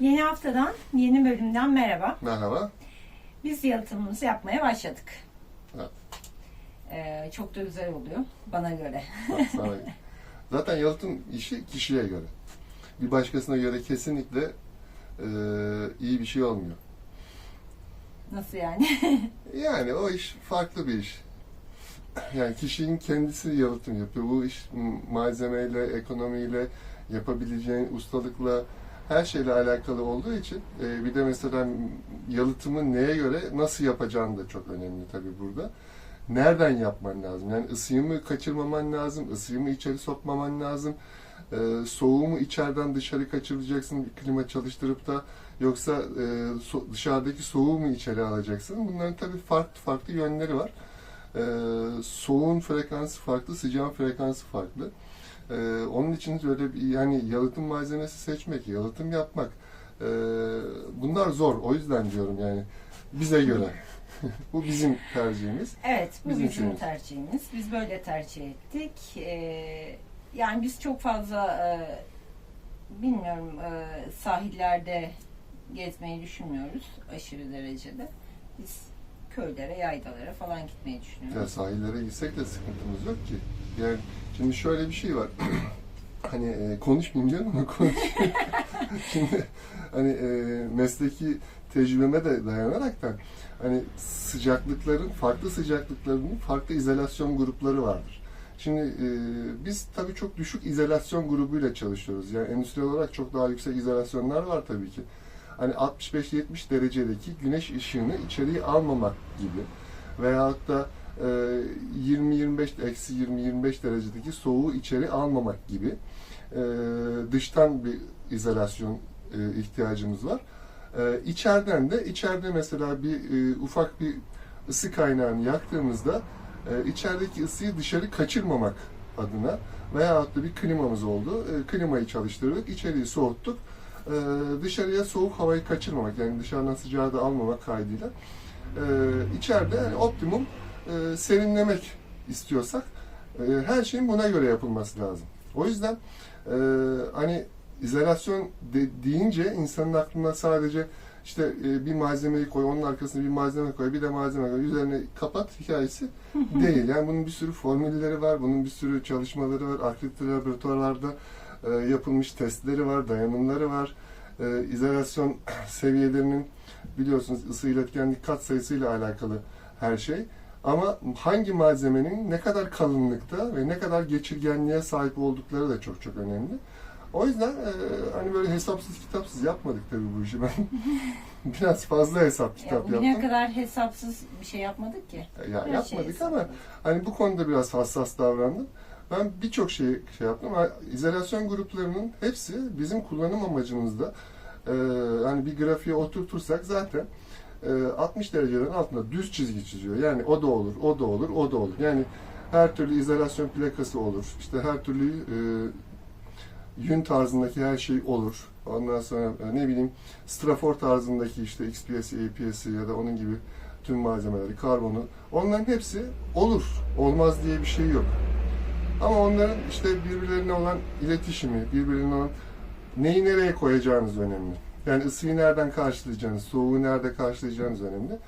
Yeni haftadan, yeni bölümden merhaba. Merhaba. Biz yalıtımımızı yapmaya başladık. Evet. Ee, çok da güzel oluyor bana göre. Zaten yalıtım işi kişiye göre. Bir başkasına göre kesinlikle e, iyi bir şey olmuyor. Nasıl yani? Yani o iş farklı bir iş. Yani kişinin kendisi yalıtım yapıyor. Bu iş malzemeyle, ekonomiyle, yapabileceğin ustalıkla, her şeyle alakalı olduğu için e, bir de mesela yalıtımı neye göre nasıl yapacağın da çok önemli tabii burada. Nereden yapman lazım? Yani ısıyı mı kaçırmaman lazım, ısıyı mı içeri sokmaman lazım, e, soğuğu mu içeriden dışarı kaçıracaksın klima çalıştırıp da yoksa e, so- dışarıdaki soğuğu mu içeri alacaksın? Bunların tabii farklı farklı yönleri var. E, soğuğun frekansı farklı, sıcağın frekansı farklı. E, onun için böyle bir yani yalıtım malzemesi seçmek, yalıtım yapmak e, bunlar zor. O yüzden diyorum yani bize göre. Bu bizim tercihimiz. evet, bu Bizim bizim, şeyimiz. tercihimiz. Biz böyle tercih ettik. Ee, yani biz çok fazla e, bilmiyorum e, sahillerde gezmeyi düşünmüyoruz aşırı derecede. Biz köylere, yaylalara falan gitmeyi Ya düşünüyoruz. sahillere gitsek de sıkıntımız yok ki. Yani şimdi şöyle bir şey var. hani e, konuşmayayım diyorum ama konuş. şimdi hani e, mesleki tecrübeme de dayanaraktan hani sıcaklıkların, farklı sıcaklıklarının farklı izolasyon grupları vardır. Şimdi e, biz tabii çok düşük izolasyon grubuyla çalışıyoruz. Yani endüstriyel olarak çok daha yüksek izolasyonlar var tabii ki. Hani 65-70 derecedeki güneş ışığını içeriye almamak gibi veyahut da 20-25 eksi 20-25 derecedeki soğuğu içeri almamak gibi e, dıştan bir izolasyon e, ihtiyacımız var. E, içeriden de içeride mesela bir e, ufak bir ısı kaynağını yaktığımızda e, içerideki ısıyı dışarı kaçırmamak adına veyahut da bir klimamız oldu. Klimayı çalıştırdık, içeriği soğuttuk. Dışarıya soğuk havayı kaçırmamak yani dışarıdan sıcağı da almamak kaydıyla içeride yani optimum e, serinlemek istiyorsak e, her şeyin buna göre yapılması lazım. O yüzden e, hani izolasyon de, deyince insanın aklına sadece işte e, bir malzemeyi koy, onun arkasına bir malzeme koy, bir de malzeme koy, üzerine kapat hikayesi değil. Yani bunun bir sürü formülleri var, bunun bir sürü çalışmaları var, akredite laboratuvarlarda e, yapılmış testleri var, dayanımları var. E, izolasyon seviyelerinin biliyorsunuz ısı iletkenlik kat sayısıyla alakalı her şey. Ama hangi malzemenin ne kadar kalınlıkta ve ne kadar geçirgenliğe sahip oldukları da çok çok önemli. O yüzden e, hani böyle hesapsız kitapsız yapmadık tabii bu işi. Ben biraz fazla hesap Ya kitap bugüne yaptım. kadar hesapsız bir şey yapmadık ki. Ya Her şey yapmadık hesap. ama hani bu konuda biraz hassas davrandım. Ben birçok şey şey yaptım. İzolasyon gruplarının hepsi bizim kullanım amacımızda e, hani bir grafiğe oturtursak zaten e, 60 dereceden altında düz çizgi çiziyor. Yani o da olur, o da olur, o da olur. Yani her türlü izolasyon plakası olur. İşte her türlü e, yün tarzındaki her şey olur. Ondan sonra e, ne bileyim strafor tarzındaki işte XPS, APS ya da onun gibi tüm malzemeleri, karbonu onların hepsi olur. Olmaz diye bir şey yok. Ama onların işte birbirlerine olan iletişimi, birbirlerine olan neyi nereye koyacağınız önemli. Yani ısıyı nereden karşılayacağınız, soğuğu nerede karşılayacağınız önemli.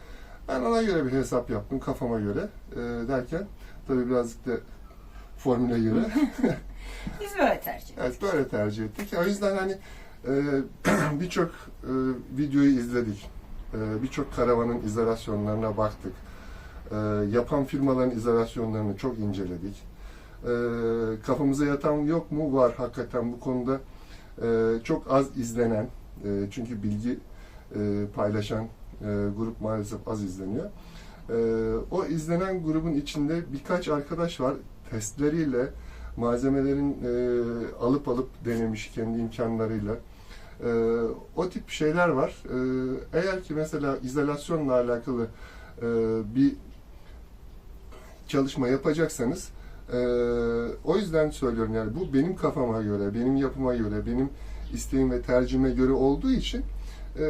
Ben ona göre bir hesap yaptım kafama göre e, derken tabii birazcık da formüle göre. Biz böyle tercih ettik. Evet böyle tercih ettik. O yüzden hani e, birçok e, videoyu izledik. E, birçok karavanın izolasyonlarına baktık. E, yapan firmaların izolasyonlarını çok inceledik. E, kafamıza yatan yok mu? Var hakikaten bu konuda e, çok az izlenen e, çünkü bilgi e, paylaşan e, grup maalesef az izleniyor. E, o izlenen grubun içinde birkaç arkadaş var testleriyle malzemelerin e, alıp alıp denemiş kendi imkanlarıyla. E, o tip şeyler var. E, eğer ki mesela izolasyonla alakalı e, bir çalışma yapacaksanız e, o yüzden söylüyorum yani bu benim kafama göre, benim yapıma göre, benim isteğim ve tercihime göre olduğu için e,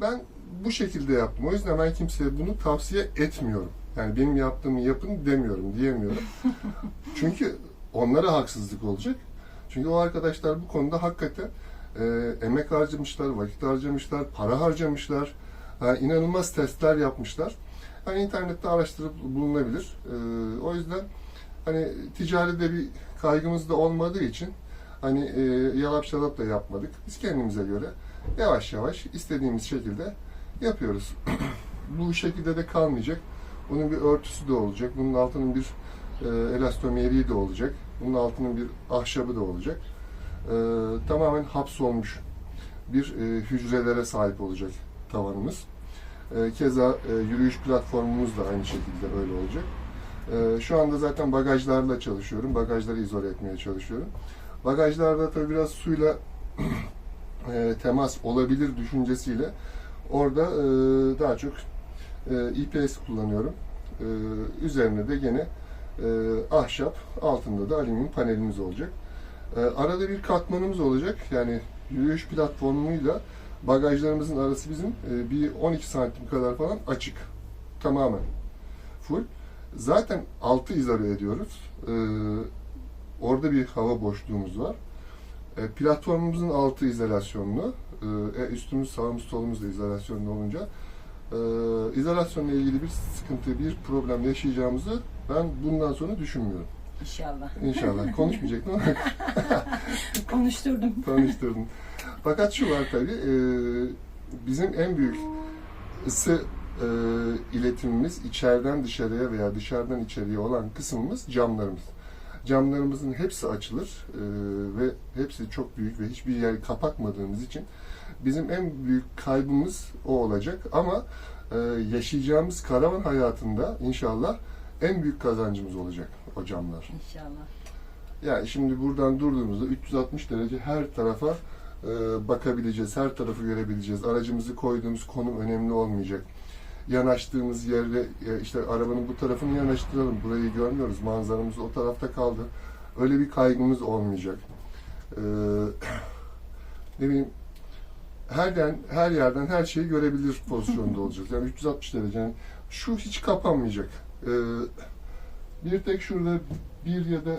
ben bu şekilde yaptım. O yüzden ben kimseye bunu tavsiye etmiyorum. Yani benim yaptığımı yapın demiyorum, diyemiyorum. Çünkü onlara haksızlık olacak. Çünkü o arkadaşlar bu konuda hakikaten e, emek harcamışlar, vakit harcamışlar, para harcamışlar. Yani inanılmaz testler yapmışlar. Hani internette araştırıp bulunabilir. E, o yüzden hani ticaride bir kaygımız da olmadığı için hani e, yalap şalap da yapmadık. Biz kendimize göre yavaş yavaş istediğimiz şekilde yapıyoruz. Bu şekilde de kalmayacak. Bunun bir örtüsü de olacak. Bunun altının bir e, elastomeriği de olacak. Bunun altının bir ahşabı da olacak. E, tamamen hapsolmuş bir e, hücrelere sahip olacak tavanımız. E, keza e, yürüyüş platformumuz da aynı şekilde öyle olacak. E, şu anda zaten bagajlarla çalışıyorum. Bagajları izole etmeye çalışıyorum. Bagajlarda tabii biraz suyla e, temas olabilir düşüncesiyle orada e, daha çok e, IPS kullanıyorum. E, üzerine de gene e, ahşap, altında da alüminyum panelimiz olacak. E, arada bir katmanımız olacak. Yani yürüyüş platformuyla bagajlarımızın arası bizim e, bir 12 santim kadar falan açık. Tamamen. Full. Zaten altı izole ediyoruz. E, orada bir hava boşluğumuz var. E, platformumuzun altı izolasyonlu. E, üstümüz, sağımız, solumuz da izolasyonlu olunca e, izolasyonla ilgili bir sıkıntı, bir problem yaşayacağımızı ben bundan sonra düşünmüyorum. İnşallah. İnşallah. Konuşmayacaktım ama Konuşturdum. tanıştırdın. Fakat şu var tabii, e, bizim en büyük ısı e, iletimimiz içeriden dışarıya veya dışarıdan içeriye olan kısmımız camlarımız. Camlarımızın hepsi açılır e, ve hepsi çok büyük ve hiçbir yer kapatmadığımız için bizim en büyük kaybımız o olacak. Ama e, yaşayacağımız karavan hayatında inşallah en büyük kazancımız olacak o camlar. İnşallah. Yani şimdi buradan durduğumuzda 360 derece her tarafa e, bakabileceğiz, her tarafı görebileceğiz. Aracımızı koyduğumuz konum önemli olmayacak. Yanaştığımız yerde e, işte arabanın bu tarafını yanaştıralım, burayı görmüyoruz, manzaramız o tarafta kaldı. Öyle bir kaygımız olmayacak. E, ne bileyim her yerden, her yerden her şeyi görebilir pozisyonda olacağız. Yani 360 derece. Yani şu hiç kapanmayacak. E, bir tek şurada bir ya da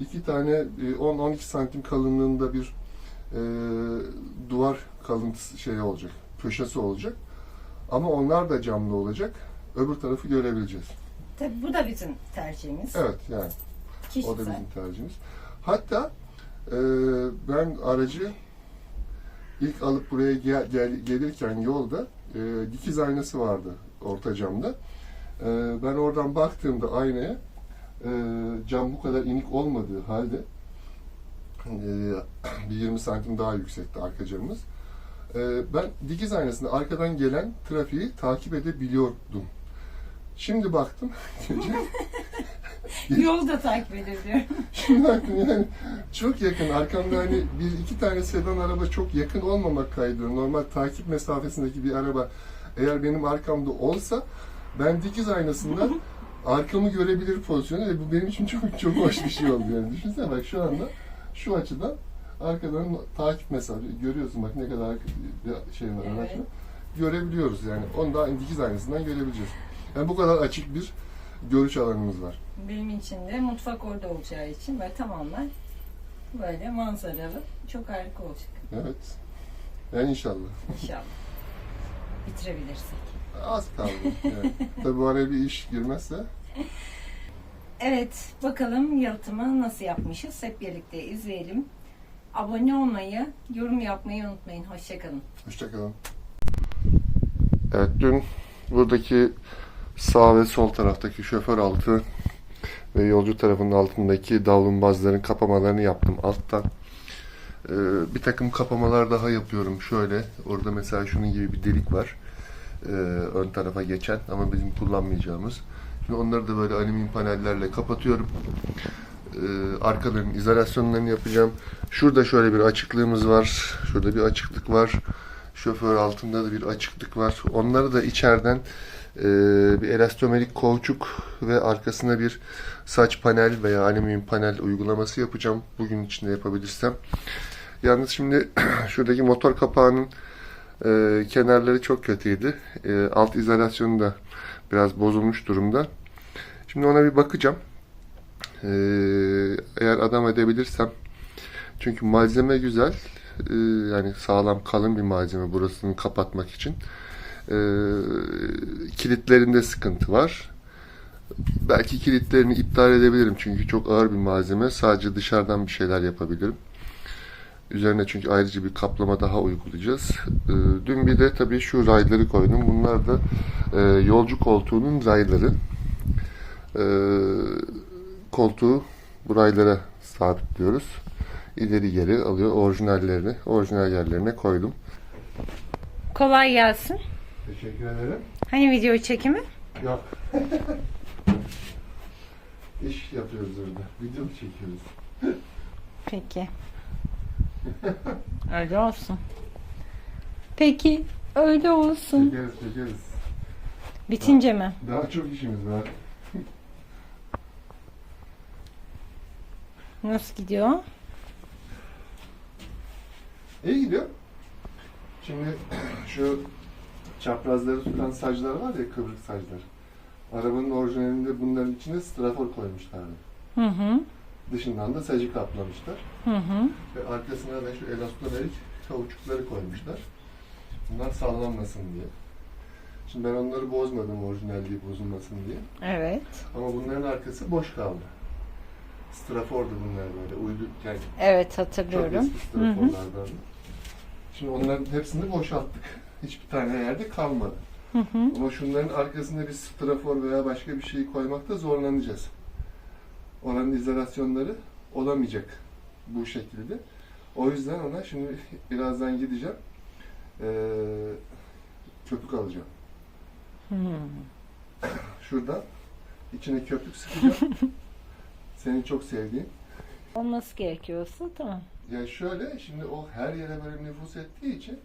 iki tane e, 10-12 santim kalınlığında bir e, duvar kalıntısı şey olacak, köşesi olacak. Ama onlar da camlı olacak. Öbür tarafı görebileceğiz. Tabii bu da bizim tercihimiz. Evet yani o da Kişisel. bizim tercihimiz. Hatta e, ben aracı ilk alıp buraya gel, gel- gelirken yolda e, dikiz aynası vardı orta camda. E, ben oradan baktığımda aynaya e, cam bu kadar inik olmadığı halde e, bir 20 santim daha yüksekti arka camımız. E, ben dikiz aynasında arkadan gelen trafiği takip edebiliyordum. Şimdi baktım Yolu da takip edebiliyorum. Şimdi baktım yani çok yakın. Arkamda hani bir iki tane sedan araba çok yakın olmamak kaydı. Normal takip mesafesindeki bir araba eğer benim arkamda olsa ben dikiz aynasından arkamı görebilir pozisyonu ve bu benim için çok çok hoş bir şey oldu yani. Düşünsene bak şu anda şu açıdan arkadan takip mesafe görüyorsun bak ne kadar bir şey var Evet. Görebiliyoruz yani. Onu da dikiz aynasından görebileceğiz. Yani bu kadar açık bir görüş alanımız var. Benim için de mutfak orada olacağı için ve tamamen böyle manzaralı. Çok harika olacak Evet. Yani inşallah. inşallah. Bitirebilirsek. Az kaldı. Yani. Tabii bu araya bir iş girmezse Evet, bakalım yalıtımı nasıl yapmışız? Hep birlikte izleyelim. Abone olmayı, yorum yapmayı unutmayın. Hoşçakalın. hoşçakalın. Evet dün buradaki sağ ve sol taraftaki şoför altı ve yolcu tarafının altındaki davlumbazların kapamalarını yaptım alttan. Ee, bir takım kapamalar daha yapıyorum. Şöyle orada mesela şunun gibi bir delik var. Ee, ön tarafa geçen ama bizim kullanmayacağımız. Şimdi onları da böyle alüminyum panellerle kapatıyorum. Ee, arkaların izolasyonlarını yapacağım. Şurada şöyle bir açıklığımız var. Şurada bir açıklık var. Şoför altında da bir açıklık var. Onları da içeriden e, bir elastomerik kovçuk ve arkasına bir saç panel veya alüminyum panel uygulaması yapacağım. Bugün içinde yapabilirsem. Yalnız şimdi şuradaki motor kapağının e, kenarları çok kötüydü. E, alt izolasyonu da biraz bozulmuş durumda. Şimdi ona bir bakacağım. E, eğer adam edebilirsem çünkü malzeme güzel. Ee, yani sağlam kalın bir malzeme burasını kapatmak için. Ee, kilitlerinde sıkıntı var. Belki kilitlerini iptal edebilirim çünkü çok ağır bir malzeme. Sadece dışarıdan bir şeyler yapabilirim. Üzerine çünkü ayrıca bir kaplama daha uygulayacağız. Ee, dün bir de tabii şu rayları koydum. Bunlar da e, yolcu koltuğunun rayları. Ee, koltuğu bu raylara sabitliyoruz. İleri geri alıyor orijinallerini, orijinal yerlerine koydum. Kolay gelsin. Teşekkür ederim. Hani video çekimi? Yok. İş yapıyoruz orada. Video çekiyoruz. Peki. Öyle olsun. Peki öyle olsun. Çekeriz çekeriz. Bitince mi? Daha çok işimiz var. Nasıl gidiyor? İyi gidiyor. Şimdi şu çaprazları tutan saclar var ya kıvrık saclar. Arabanın orijinalinde bunların içine strafor koymuşlardı. Hı hı. Dışından da sacı kaplamışlar. Hı hı. Ve arkasına da şu elastomerik kauçukları koymuşlar. Bunlar sallanmasın diye. Şimdi ben onları bozmadım orijinalliği bozulmasın diye. Evet. Ama bunların arkası boş kaldı. Strafordu bunlar böyle uydu yani Evet çok hatırlıyorum. eski Hı hı. straforlardan. Şimdi onların hepsini boşalttık. Hiçbir tane yerde kalmadı. Hı hı. Ama şunların arkasına bir strafor veya başka bir şey koymakta zorlanacağız. Oranın izolasyonları olamayacak bu şekilde. O yüzden ona şimdi birazdan gideceğim. Ee, köpük alacağım. Hı. Şuradan içine köpük sıkacağım. Senin çok sevdiğin. Olması gerekiyorsa tamam. Yani şöyle, şimdi o her yere böyle nüfus ettiği için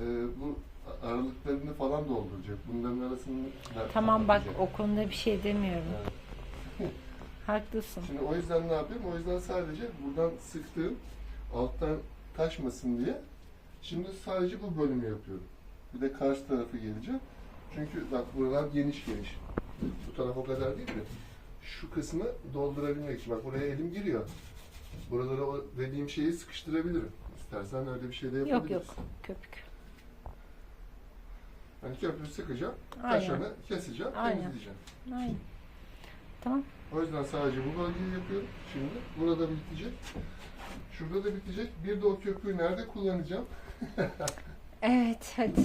e, bu aralıklarını falan dolduracak. Bunların arasını da Tamam bak kapatacak. o konuda bir şey demiyorum. Evet. Haklısın. Şimdi o yüzden ne yapayım? O yüzden sadece buradan sıktığım alttan taşmasın diye şimdi sadece bu bölümü yapıyorum. Bir de karşı tarafı geleceğim. Çünkü bak buralar geniş geniş. Bu taraf o kadar değil mi? Şu kısmı doldurabilmek için. Bak buraya elim giriyor. Buralara o dediğim şeyi sıkıştırabilirim. İstersen öyle bir şey de yapabiliriz. Yok yok köpük. Hani köprü sıkacağım, Aynen. taşını keseceğim, Aynen. temizleyeceğim. Aynen. Tamam. O yüzden sadece bu bölgeyi yapıyorum şimdi. Burada bitecek. Şurada da bitecek. Bir de o köprüyü nerede kullanacağım? Evet hadi.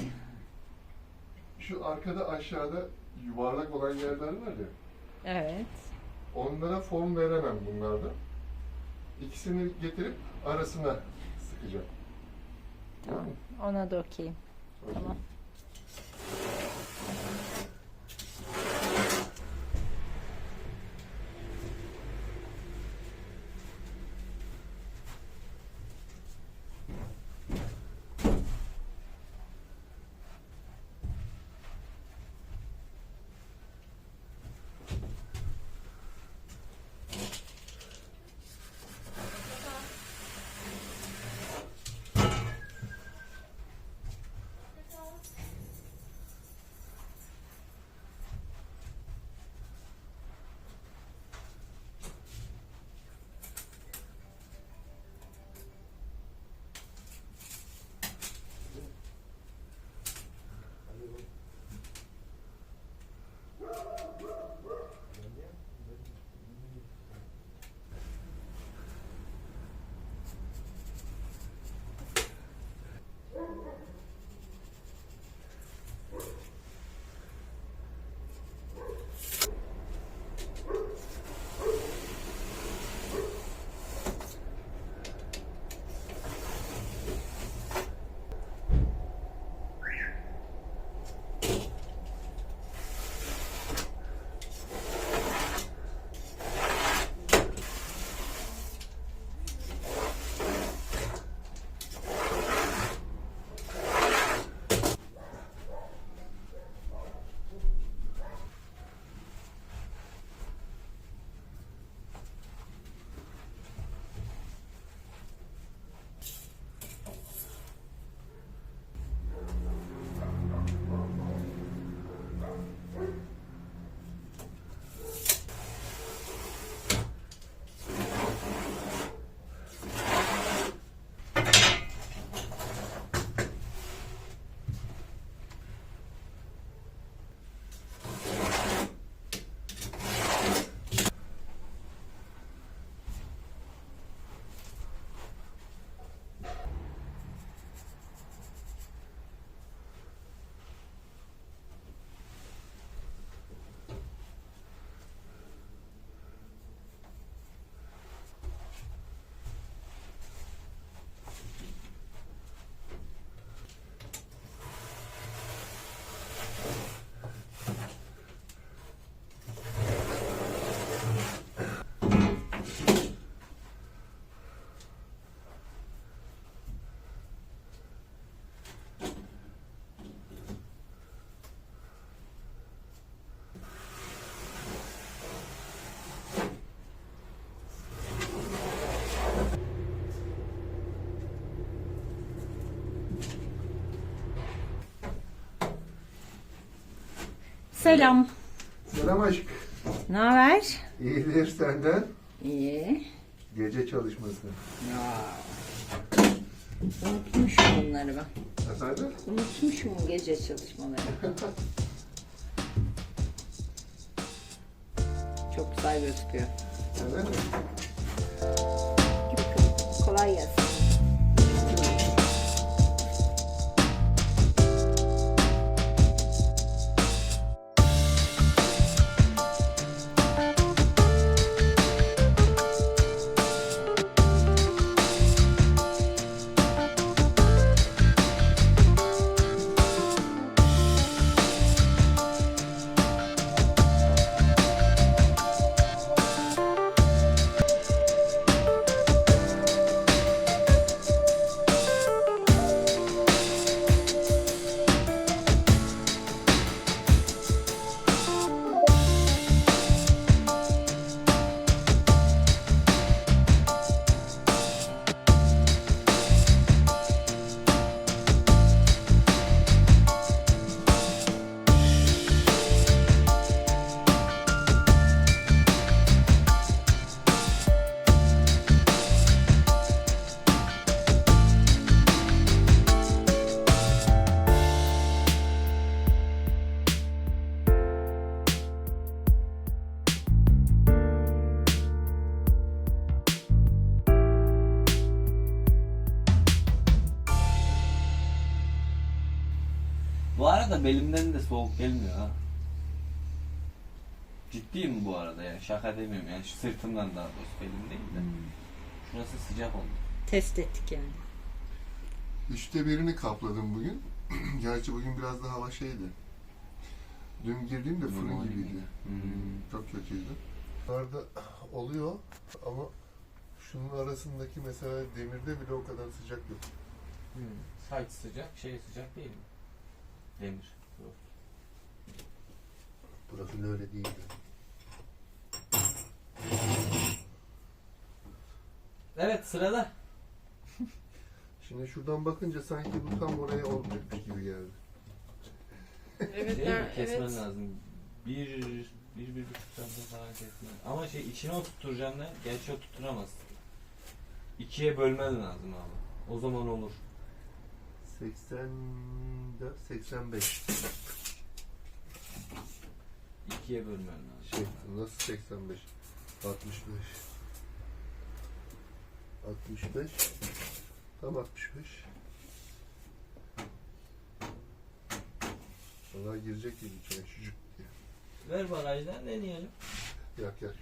Şu arkada aşağıda yuvarlak olan yerler var ya. Evet. Onlara form veremem bunlarda. İkisini getirip arasına sıkacağım. Tamam. Ona da okeyim. Okey. Tamam. Selam. Selam aşk. Ne haber? İyidir senden. İyi. Gece çalışması. Ya. Unutmuşum bunları ben. Efendim? Unutmuşum gece çalışmaları. Çok güzel gözüküyor. Evet. Belimden de soğuk gelmiyor ha. Ciddiyim bu arada yani şaka demiyorum yani şu sırtımdan daha doğrusu belim değil de. Şurası sıcak oldu. Test ettik yani. Üçte birini kapladım bugün. Gerçi bugün biraz daha hava şeydi. Dün girdiğimde fırın Normal gibiydi. gibi. Hmm. Çok kötüydü. Arada oluyor ama şunun arasındaki mesela demirde bile o kadar sıcak yok. Saç sıcak, şey sıcak değil mi? Demir. Burası da öyle değildi. Evet sırada. Şimdi şuradan bakınca sanki bu tam oraya olacakmış gibi geldi. Evet, Değil mi? Kesmen lazım. Bir, bir, bir buçuk santim falan kesmen. Ama şey içine oturturacaksın da gerçi oturtamazsın. İkiye bölmen lazım abi. O zaman olur. 84, 85. İkiye bölmen lazım. Şey, nasıl 85? 65. 65. Tam 65. Valla girecek gibi içine çocuk diye. Ver barajdan deneyelim. Yak yak.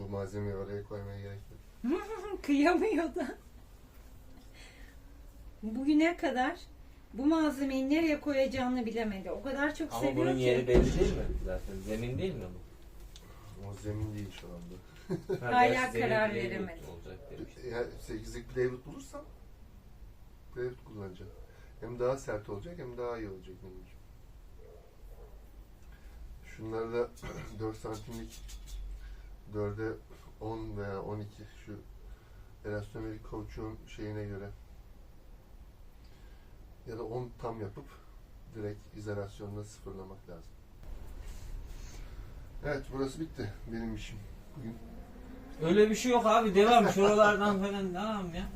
Bu malzemeyi oraya koymaya gerek yok. Kıyamıyor da. Bugüne kadar bu malzemeyi nereye koyacağını bilemedi. O kadar çok Ama seviyor bunun ki. yeri belli değil mi zaten? Zemin değil mi bu? O zemin değil şu anda. Ha, Hala gerçi zemin karar plywood veremedi. Olacak demiştim. Eğer 8'lik plywood bulursam plywood kullanacağım. Hem daha sert olacak hem daha iyi olacak benim için. Şunlar da 4 santimlik 4'e 10 veya 12 şu elastomerik kauçuğun şeyine göre ya da 10 tam yapıp direkt izolasyonla sıfırlamak lazım. Evet burası bitti benim işim bugün. Öyle bir şey yok abi devam şuralardan falan devam ya.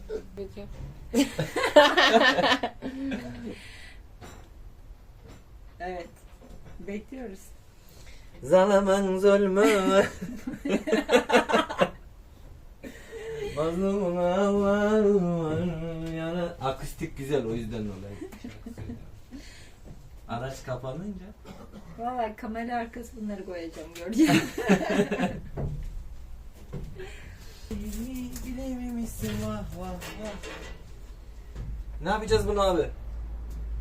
Evet. Bekliyoruz. Zalimin zulmü Mazlumun Allah'ım yana Akustik güzel o yüzden dolayı Araç kapanınca Vallahi kamera arkası bunları koyacağım göreceğim. Bilememişsin vah vah vah Ne yapacağız bunu abi?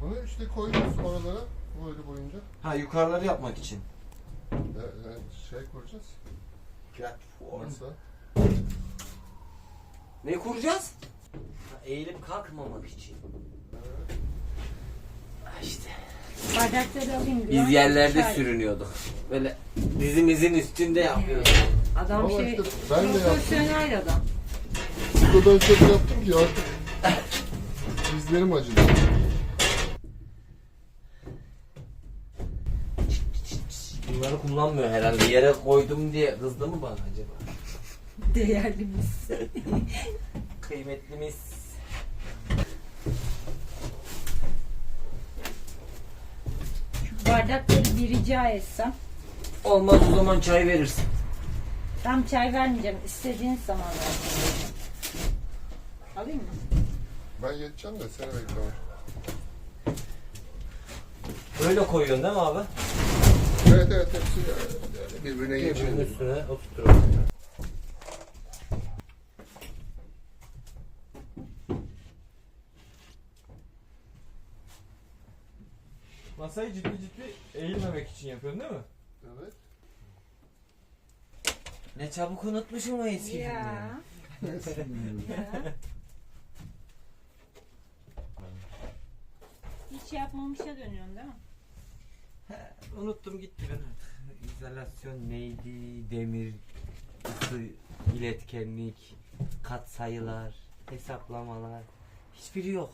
Bunu işte koyuyoruz oralara böyle boyunca. Ha yukarıları yapmak için E, e, şey kuracağız. Platform Masa. Ne kuracağız? Eğilip kalkmamak için işte Bardakları alayım. Biz yerlerde çay. sürünüyorduk. Böyle dizimizin üstünde yapıyorduk. Adam Ama şey işte ben de yaptım. profesyonel adam. Bu kadar çok yaptım ki artık dizlerim acıdı. Bunları kullanmıyor herhalde. Yere koydum diye kızdı mı bana acaba? Değerlimiz. Kıymetlimiz. Şu bardakları bir rica etsem. Olmaz o zaman çay verirsin. Tam çay vermeyeceğim. İstediğiniz zaman vereceğim. Alayım mı? Ben geçeceğim de seni bekliyorum. Böyle koyuyorsun değil mi abi? Evet evet hepsi yani birbirine Birbirinin geçiyor. üstüne oturtuyorum. Masayı ciddi ciddi eğilmemek için yapıyorsun değil mi? Evet. Ne çabuk unutmuşum o eski Ya. günleri. ya. Hiç yapmamışa dönüyorsun değil mi? Unuttum gitti ben artık. İzolasyon neydi, demir, ısı, iletkenlik, katsayılar, hesaplamalar. Hiçbiri yok.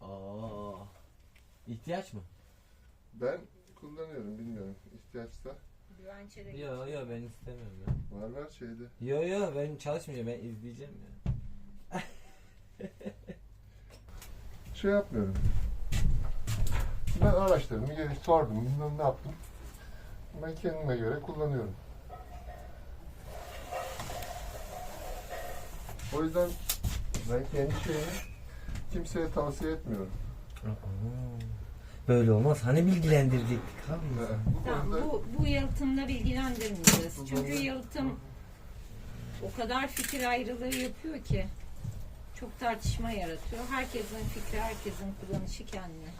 Aa, ihtiyaç mı? Ben kullanıyorum bilmiyorum. İhtiyaçta Güvençede Yo yo ben istemiyorum ya. var var şeyde. Yo yo ben çalışmayacağım ben izleyeceğim ya. Şey yapmıyorum. Ben araştırdım, geri sordum, bilmem ne yaptım. Ben kendime göre kullanıyorum. O yüzden ben kendi şeyimi kimseye tavsiye etmiyorum. Böyle olmaz. Hani bilgilendirecektik abi. Bu Tamam, bu, bu yalıtımda bilgilendirmeyeceğiz. Çünkü yalıtım o kadar fikir ayrılığı yapıyor ki çok tartışma yaratıyor. Herkesin fikri, herkesin kullanışı kendine.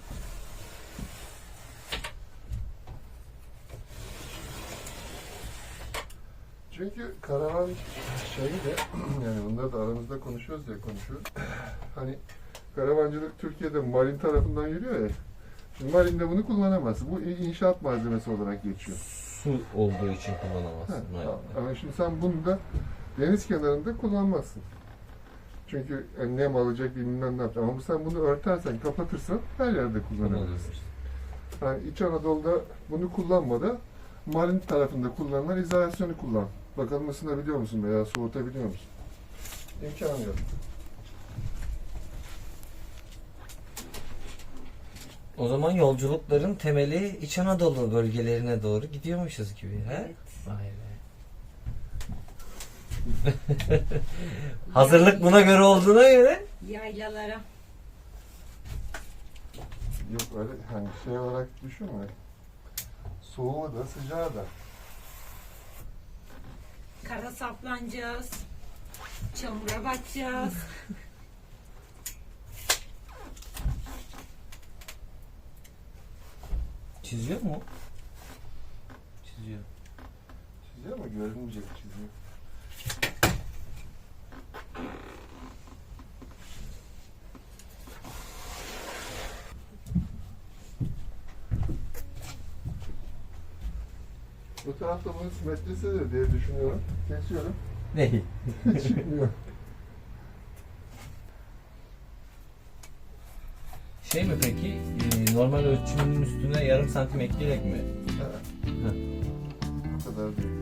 Çünkü karavan şeyi de yani bunları da aramızda konuşuyoruz diye konuşuyoruz. Hani karavancılık Türkiye'de Marin tarafından yürüyor ya. Şimdi Marin de bunu kullanamaz. Bu inşaat malzemesi olarak geçiyor. Su olduğu için Ha, kullanamazsın. tamam. Ama şimdi sen bunu da deniz kenarında kullanmazsın. Çünkü yani nem alacak bilmem ne yapacak. Ama sen bunu örtersen, kapatırsan her yerde kullanabilirsin. Yani İç Anadolu'da bunu kullanmada Marin tarafında kullanılan izolasyonu kullan. Bakalım ısınabiliyor musun veya soğutabiliyor musun? İmkanı yok. O zaman yolculukların temeli İç Anadolu bölgelerine doğru gidiyormuşuz gibi. He? Evet. Vay be. Hazırlık buna göre olduğuna göre. Yaylalara. Yok öyle hani şey olarak düşünme. Soğuğu da sıcağı da. Kara saplanacağız. Çamura batacağız. Çiziyor mu? Çiziyor. Çiziyor ama görünmeyecek çiziyor. Bu tarafta bunun simetrisidir diye düşünüyorum. Kesiyorum. Ne? Çıkmıyor. Şey mi peki? e, normal ölçümünün üstüne yarım santim ekleyerek mi? Ha. Bu kadar değil.